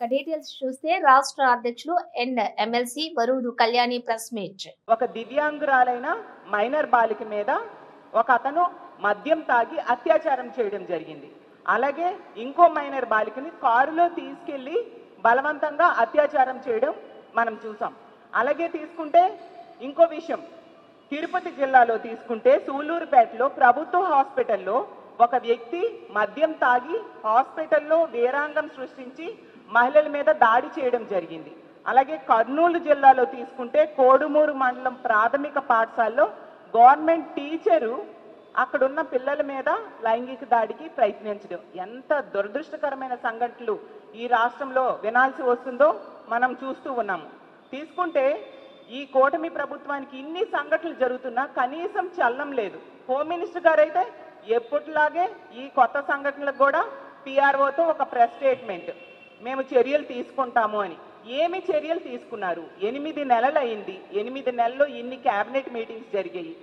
ఇక డీటెయిల్స్ చూస్తే రాష్ట్ర అధ్యక్షులు and MLC Varuru Kalyani press meet ఒక దివ్యాంగురాలైన మైనర్ బాలిక మీద ఒక అతను మద్యం తాగి అత్యాచారం చేయడం జరిగింది. అలాగే ఇంకో మైనర్ బాలికని కారులో తీసుకెళ్ళి బలవంతంగా అత్యాచారం చేయడం మనం చూసాం. అలాగే తీసుకుంటే ఇంకో విషయం తిరుపతి జిల్లాలో తీసుకుంటే సూలూరుపేటలో ప్రభుత్వ హాస్పిటల్లో ఒక వ్యక్తి మద్యం తాగి హాస్పిటల్లో వీరాంగం సృష్టించి మహిళల మీద దాడి చేయడం జరిగింది. అలాగే కర్నూలు జిల్లాలో తీసుకుంటే కోడుమూరు మండలం ప్రాథమిక పాఠశాలలో గవర్నమెంట్ టీచరు అక్కడున్న పిల్లల మీద లైంగిక దాడికి ప్రయత్నించడం. ఎంత దురదృష్టకరమైన సంఘటనలు ఈ రాష్ట్రంలో వినాల్సి వస్తుందో మనం చూస్తూ ఉన్నాము. తీసుకుంటే ఈ కూటమి ప్రభుత్వానికి ఇన్ని సంఘటనలు జరుగుతున్నా కనీసం చల్లం లేదు. హోమ్ మినిస్టర్ గారు అయితే ఎప్పటిలాగే ఈ కొత్త సంఘటనలకు కూడా పిఆర్ఓతో ఒక ప్రెస్ స్టేట్మెంట్ మేము చర్యలు తీసుకుంటాము అని. ఏమి చర్యలు తీసుకున్నారు? ఎనిమిది నెలలు అయింది ఎనిమిది నెలల్లో ఇన్ని క్యాబినెట్ మీటింగ్స్ జరిగాయి.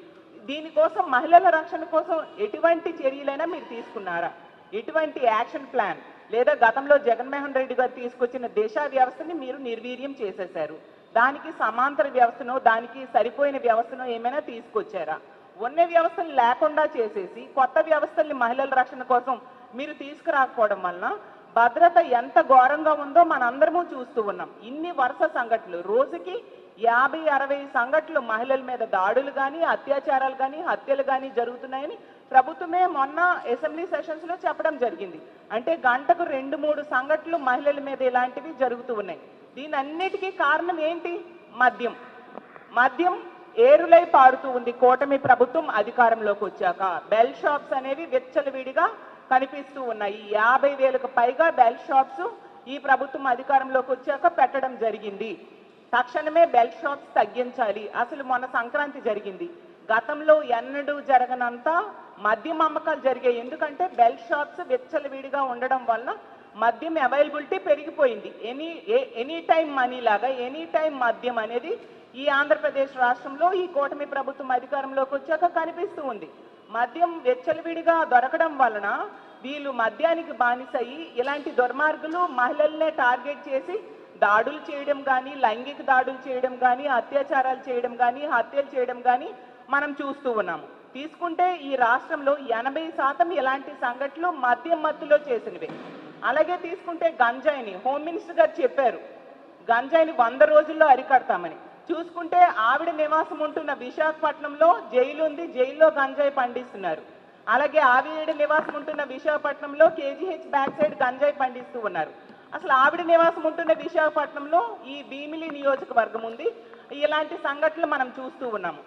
దీనికోసం మహిళల రక్షణ కోసం ఎటువంటి చర్యలైనా మీరు తీసుకున్నారా? ఎటువంటి యాక్షన్ ప్లాన్ లేదా గతంలో జగన్మోహన్ రెడ్డి గారు తీసుకొచ్చిన దేశా వ్యవస్థని మీరు నిర్వీర్యం చేసేశారు. దానికి సమాంతర వ్యవస్థను దానికి సరిపోయిన వ్యవస్థను ఏమైనా తీసుకొచ్చారా? ఉన్న వ్యవస్థలు లేకుండా చేసేసి కొత్త వ్యవస్థల్ని మహిళల రక్షణ కోసం మీరు తీసుకురాకపోవడం వలన భద్రత ఎంత ఘోరంగా ఉందో మనందరము చూస్తూ ఉన్నాం. ఇన్ని వరుస సంఘటనలు. రోజుకి యాభై అరవై సంఘటనలు మహిళల మీద దాడులు కానీ అత్యాచారాలు కానీ హత్యలు కానీ జరుగుతున్నాయని ప్రభుత్వమే మొన్న అసెంబ్లీ సెషన్స్లో చెప్పడం జరిగింది. అంటే గంటకు రెండు మూడు సంఘటనలు మహిళల మీద ఇలాంటివి జరుగుతూ ఉన్నాయి. దీని అన్నిటికీ కారణం ఏంటి? మద్యం. మద్యం ఏరులై పారుతూ ఉంది. కూటమి ప్రభుత్వం అధికారంలోకి వచ్చాక బెల్ షాప్స్ అనేవి విచ్చలవిడిగా కనిపిస్తూ ఉన్నాయి. యాభై వేలకు పైగా బెల్ షాప్స్ ఈ ప్రభుత్వం అధికారంలోకి వచ్చాక పెట్టడం జరిగింది. తక్షణమే బెల్ షాప్స్ తగ్గించాలి. అసలు మొన్న సంక్రాంతి జరిగింది. గతంలో ఎన్నడూ జరగనంత మద్యం అమ్మకాలు జరిగాయి. ఎందుకంటే బెల్ షాప్స్ విచ్చలవిడిగా ఉండడం వల్ల మద్యం అవైలబిలిటీ పెరిగిపోయింది. ఎనీ ఎనీ టైం మనీ లాగా ఎనీ టైం మద్యం అనేది ఈ ఆంధ్రప్రదేశ్ రాష్ట్రంలో ఈ కూటమి ప్రభుత్వం అధికారంలోకి వచ్చాక కనిపిస్తూ ఉంది. మద్యం వెచ్చలవిడిగా దొరకడం వలన వీళ్ళు మద్యానికి బానిసయ్యి ఇలాంటి దుర్మార్గులు మహిళల్నే టార్గెట్ చేసి దాడులు చేయడం కానీ లైంగిక దాడులు చేయడం కానీ అత్యాచారాలు చేయడం కానీ హత్యలు చేయడం కానీ మనం చూస్తూ ఉన్నాము తీసుకుంటే ఈ రాష్ట్రంలో ఎనభై శాతం ఇలాంటి సంఘటనలు మద్యం మత్తులో చేసినవి. అలాగే తీసుకుంటే గంజాయిని హోమ్ మినిస్టర్ గారు చెప్పారు. గంజాయిని వంద రోజుల్లో అరికడతామని. చూసుకుంటే ఆవిడ నివాసం ఉంటున్న విశాఖపట్నంలో జైలు ఉంది జైల్లో గంజాయి పండిస్తున్నారు. అలాగే ఆవిడ నివాసం ఉంటున్న విశాఖపట్నంలో కేజీహెచ్ బ్యాక్ సైడ్ గంజాయి పండిస్తూ ఉన్నారు. అసలు ఆవిడ నివాసం ఉంటున్న విశాఖపట్నంలో ఈ భీమిలి నియోజకవర్గం ఉంది. ఇలాంటి సంఘటనలు మనం చూస్తూ ఉన్నాము.